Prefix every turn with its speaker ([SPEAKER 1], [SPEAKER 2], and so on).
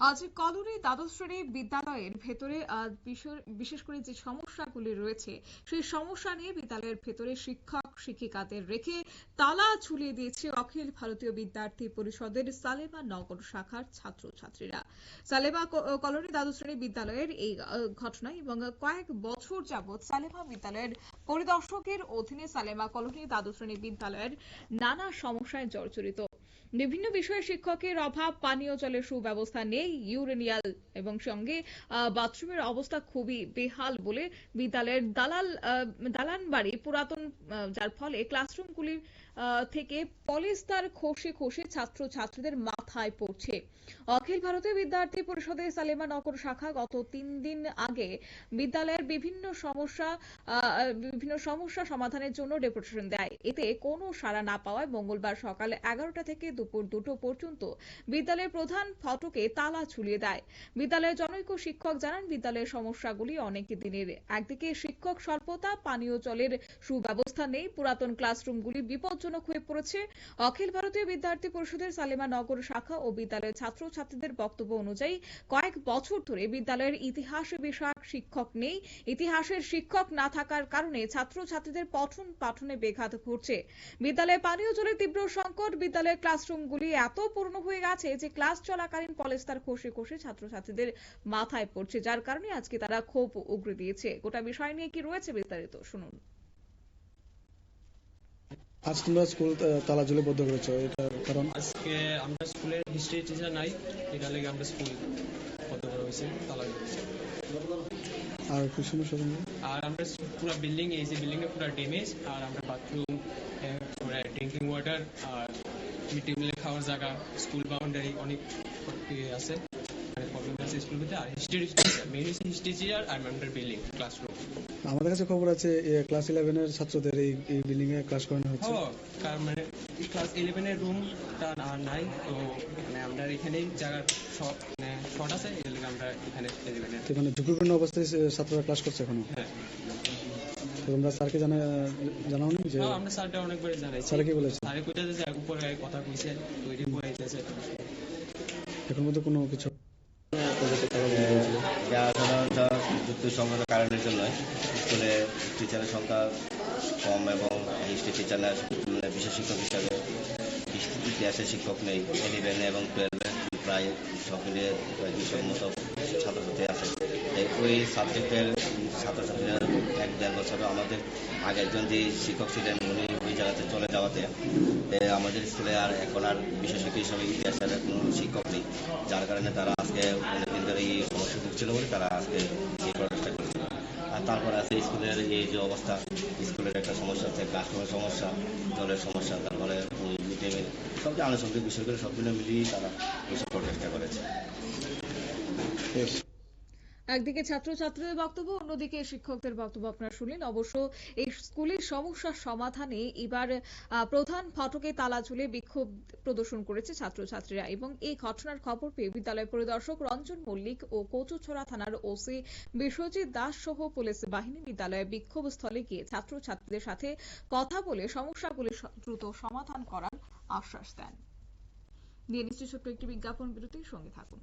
[SPEAKER 1] আজ কলোনি দ্বাদশ শ্রেণি বিদ্যালয়ের ভেতরে বিশেষ করে যে সমস্যাগুলি রয়েছে, সেই সমস্যা নিয়ে বিদ্যালয়ের ভেতরে শিক্ষক, শিক্ষিকাদের রেখে তালা ঝুলিয়ে দিয়েছে অখিল ভারতীয় বিদ্যার্থী পরিষদের সালেমা নগর শাখার ছাত্রছাত্রীরা। সালেমা কলোনি দ্বাদশ শ্রেণি বিদ্যালয়ের এই ঘটনা এবং কয়েক বছর যাবৎ সালেমা বিদ্যালয়ের পরিদর্শকের অধীনে সালেমা কলোনি দ্বাদশ শ্রেণি বিদ্যালয়ের নানা সমস্যায় জর্জরিত। বিভিন্ন বিষয়ে শিক্ষকের অভাব পানীয় জলের সুব্যবস্থা নেই ইউরেনিয়াল এবং সঙ্গে বাথরুমের অবস্থা খুবই বেহাল বলে বিদ্যালয়ের দালাল দালান বাড়ি পুরাতন যার ফলে ক্লাসরুমগুলি আহ, থেকে পলিস্টার খসে খসে ছাত্র ছাত্রীদের মাথায় পড়ছে। অখিল ভারতীয় বিদ্যার্থী পরিষদের সালেমা নগর শাখা গত তিন দিন আগে বিদ্যালয়ের বিভিন্ন সমস্যা বিভিন্ন সমস্যা সমাধানের জন্য ডেপুটেশন দেয়। এতে কোনো সাড়া না পাওয়ায় মঙ্গলবার সকাল এগারোটা থেকে দুপুর দুটো পর্যন্ত বিদ্যালয়ের প্রধান ফটকে তালা ঝুলিয়ে দেয়। বিদ্যালয়ের জনৈক শিক্ষক জানান, বিদ্যালয়ের সমস্যাগুলি অনেক দিনের। একদিকে শিক্ষক স্বল্পতা, পানীয় জলের সুব্যবস্থা নেই, পুরাতন ক্লাসরুমগুলি বিপজ্জনক হয়ে পড়েছে। অখিল ভারতীয় বিদ্যার্থী পরিষদের সালেমা নগর শাখা ও বিদ্যালয়ের ছাত্রছাত্রীদের বক্তব্য অনুযায়ী কয়েক বছর ধরে বিদ্যালয়ের ইতিহাস বিষয়ক শিক্ষক নেই। ইতিহাসের শিক্ষক না থাকার কারণে ছাত্রছাত্রীদের পঠন পাঠনে ব্যাঘাত ঘটছে। বিদ্যালয়ে পানীয় জলের তীব্র সংকট, বিদ্যালয়ের ক্লাসরুমগুলি এত পুরনো হয়ে গেছে যে ক্লাস চলাকালীন পলেস্তার খসে খসে ছাত্রছাত্রীদের মাথায় পড়ছে, যার কারণে আজকে তারা ক্ষোভ উগরে দিয়েছে। গোটা বিষয় নিয়ে কি রয়েছে বিস্তারিত, শুনুন।
[SPEAKER 2] আজ তোমরা স্কুল তালা ঝুলে বদ্ধ করেছ এটার কারণ।
[SPEAKER 3] আজকে আমরা স্কুলের হিস্ট্রি টিচার নাই এটা লেগে আমরা স্কুল বন্ধ করা হয়েছে তালা
[SPEAKER 2] আর কি সমস্যা
[SPEAKER 3] আর আমরা পুরো বিল্ডিং এই যে বিল্ডিং এর পুরো ড্যামেজ আর আমরা বাথরুম ড্রিঙ্কিং ওয়াটার আর মিড ডে মিলের খাওয়ার জায়গা স্কুল বাউন্ডারি অনেক আছে। প্রবলেম আছে স্কুল মধ্যে আর হিস্ট্রি মেইন হিস্ট্রি টিচার আর বিল্ডিং ক্লাসরুম
[SPEAKER 2] আমাদের কাছে খবর আছে ক্লাস ইলেভেনের ছাত্রদের এই এই বিল্ডিং এ ক্লাস করানো হচ্ছে।
[SPEAKER 3] কারণ মানে ক্লাস ইলেভেনের রুমটা আর নাই তো মানে আমরা এখানেই শর্ট মানে শর্ট আছে এই জন্য আমরা এখানে ইলেভেনের
[SPEAKER 2] তো মানে ঝুঁকিপূর্ণ অবস্থায় ছাত্ররা ক্লাস করছে এখনও?
[SPEAKER 3] হ্যাঁ।
[SPEAKER 2] তোমরা স্যারকে জানা জানাওনি যে
[SPEAKER 3] হ্যাঁ, আমরা স্যারটা অনেকবার জানাইছি।
[SPEAKER 2] স্যারে কি বলেছে?
[SPEAKER 3] স্যারে কইতেছে যে উপরে কথা কইছে করাইতেছে
[SPEAKER 2] এখন মধ্যে কোনো কিছু
[SPEAKER 4] সংগত কারণের জন্য স্কুলে টিচারের সংখ্যা কম এবং হিস্ট্রি টিচার বিশেষ শিক্ষক হিসাবে ইতিহাসের শিক্ষক নেই ইলেভেন এবং টুয়েলভে প্রায় দুশোর মতো ছাত্রছাত্রী আছে ওই সাবজেক্টের ছাত্রছাত্রীরা এক দেড় বছর আমাদের আগে একজন যে শিক্ষক ছিলেন, উনি জায়গাতে চলে যাওয়াতে আমাদের স্কুলে আর এখন আর বিশেষ হিসাবে ইতিহাসের কোনো শিক্ষক নেই। যার কারণে তারা আজকে অনেকদিন ধরে এই সমস্যা ভুগছিল বলে তারা আজকে এই করার চেষ্টা করছিল। আর তারপরে আছে স্কুলের এই যে অবস্থা, স্কুলের একটা সমস্যা আছে ক্লাসরুমের সমস্যা, জলের সমস্যা, তারপরে মিড ডে মিল সব যে আনুষঙ্গিক বিষয়গুলো সবগুলো মিলিয়েই তারা এইসব করার চেষ্টা করেছে।
[SPEAKER 1] একদিকে ছাত্রছাত্রীদের বক্তব্য, অন্যদিকে শিক্ষকদের বক্তব্য আপনারা শুনলেন। অবশ্য এই স্কুলের সমস্যার সমাধানে এবার প্রধান ফটকে তালা ঝুলে বিক্ষোভ প্রদর্শন করেছে ছাত্রছাত্রীরা এবং এই ঘটনার খবর পেয়ে বিদ্যালয় পরিদর্শক রঞ্জন মল্লিক ও কচুছড়া থানার ওসি বিশ্বজিৎ দাস সহ পুলিশ বাহিনী বিদ্যালয়ে বিক্ষোভ স্থলে গিয়ে ছাত্রছাত্রীদের সাথে কথা বলে সমস্যাগুলি দ্রুত সমাধান করার আশ্বাস দেন। দিয়ে নিশ্চয় ছোট্ট একটি বিজ্ঞাপন বিরতির সঙ্গে থাকুন।